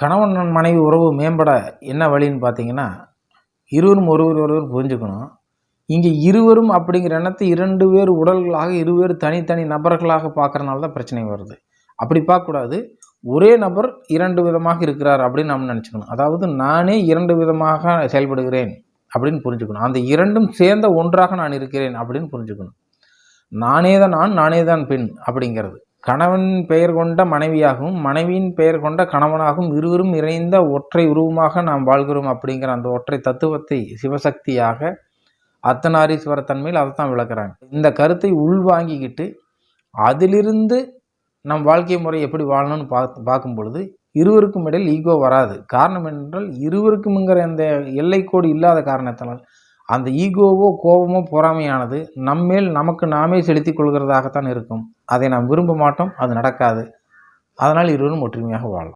கணவன் மனைவி உறவு மேம்பட என்ன வழின்னு பார்த்தீங்கன்னா இருவரும் ஒருவர் ஒருவர் புரிஞ்சுக்கணும். இங்கே இருவரும் அப்படிங்கிற எண்ணத்தை இரண்டு பேர் உடல்களாக இருவேறு தனித்தனி நபர்களாக பார்க்கறனால தான் பிரச்சனை வருது. அப்படி பார்க்கக்கூடாது. ஒரே நபர் இரண்டு விதமாக இருக்கிறார் அப்படின்னு நம்ம நினச்சிக்கணும். அதாவது நானே இரண்டு விதமாக செயல்படுகிறேன் அப்படின்னு புரிஞ்சுக்கணும். அந்த இரண்டும் சேர்ந்த ஒன்றாக நான் இருக்கிறேன் அப்படின்னு புரிஞ்சுக்கணும். நானே தான் நான் நானே தான் பெண் அப்படிங்கிறது. கணவன் பெயர் கொண்ட மனைவியாகவும் மனைவியின் பெயர் கொண்ட கணவனாகவும் இருவரும் இணைந்த ஒற்றை உருவமாக நாம் வாழ்கிறோம் அப்படிங்கிற அந்த ஒற்றை தத்துவத்தை சிவசக்தியாக அர்த்தநாரீஸ்வர தன்மையில் அதை தான் விளக்குறாங்க. இந்த கருத்தை உள்வாங்கிக்கிட்டு அதிலிருந்து நம் வாழ்க்கை முறை எப்படி வாழணும்னு பார்த்து பார்க்கும் பொழுது இருவருக்கும் இடையில் ஈகோ வராது. காரணம் என்றால் இருவருக்கும்ங்கிற அந்த எல்லைக்கோடு இல்லாத காரணத்தினால் அந்த ஈகோவோ கோபமோ பொறாமையானது நம்மேல் நமக்கு நாமே செலுத்திக் கொள்கிறதாகத்தான் இருக்கும். அதை நாம் விரும்ப மாட்டோம் அது நடக்காது. அதனால் இருவரும் ஒற்றுமையாக வாழலாம்.